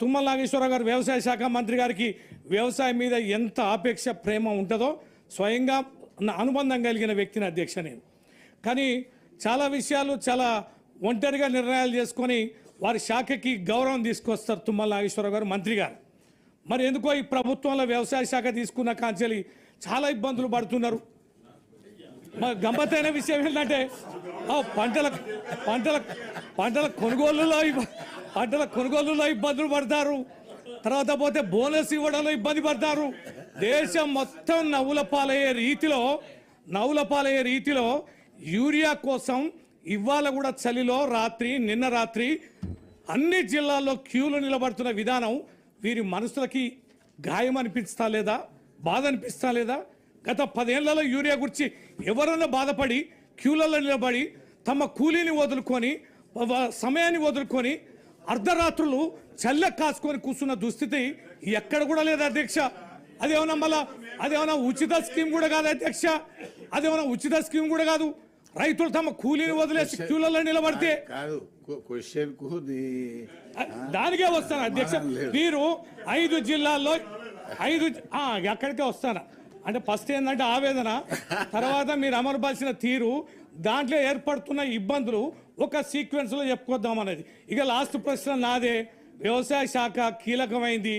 తుమ్మల నాగేశ్వరరావు గారు వ్యవసాయ శాఖ మంత్రి గారికి వ్యవసాయం మీద ఎంత ఆపేక్ష ప్రేమ ఉంటుందో స్వయంగా నా అనుబంధం కలిగిన వ్యక్తిని అధ్యక్ష నేను. కానీ చాలా విషయాలు చాలా ఒంటరిగా నిర్ణయాలు చేసుకొని వారి శాఖకి గౌరవం తీసుకొస్తారు తుమ్మల నాగేశ్వరరావు గారు మంత్రి గారు. మరి ఎందుకో ఈ ప్రభుత్వంలో వ్యవసాయ శాఖ తీసుకున్న కాంచెలి చాలా ఇబ్బందులు పడుతున్నారు. గమ్మత్తైన విషయం ఏంటంటే పంటల పంటల పంటల కొనుగోలులో పంటల కొనుగోలులో ఇబ్బందులు పడతారు. తర్వాత పోతే బోనస్ ఇవ్వడంలో ఇబ్బంది పడతారు. దేశం మొత్తం నవ్వుల పాలయ్యే రీతిలో నవ్వుల పాలయ్యే రీతిలో యూరియా కోసం ఇవాళ కూడా చలిలో రాత్రి నిన్న రాత్రి అన్ని జిల్లాల్లో క్యూలు నిలబడుతున్న విధానం వీరి మనసులకి గాయం అనిపిస్తా లేదా బాధ అనిపిస్తా లేదా గత పదేళ్ళలో యూరియా గురించి ఎవరన్నా బాధపడి క్యూలలో నిలబడి తమ కూలీని వదులుకొని సమయాన్ని వదులుకొని అర్ధరాత్రులు చల్ల కాసుకొని కూర్చున్న దుస్థితి ఎక్కడ కూడా లేదు అధ్యక్ష. అదేమన్నా మళ్ళా అదేమన్నా ఉచిత స్కీమ్ కూడా కాదు అధ్యక్ష. అదేమన్నా ఉచిత స్కీమ్ కూడా కాదు. రైతులు తమ కూలీని వదిలేసి క్యూలలో నిలబడితే కాదు క్వశ్చన్ దానికే వస్తాను అధ్యక్ష. మీరు ఐదు జిల్లాల్లో ఐదు ఎక్కడికే వస్తాను. అంటే ఫస్ట్ ఏంటంటే ఆవేదన తర్వాత మీరు అమలుపరిచిన తీరు దాంట్లో ఏర్పడుతున్న ఇబ్బందులు ఒక సీక్వెన్స్లో చెప్పుకోద్దాం చెప్పుకొద్దాం అనేది ఇక లాస్ట్ ప్రశ్న నాదే. వ్యవసాయ శాఖ కీలకమైంది.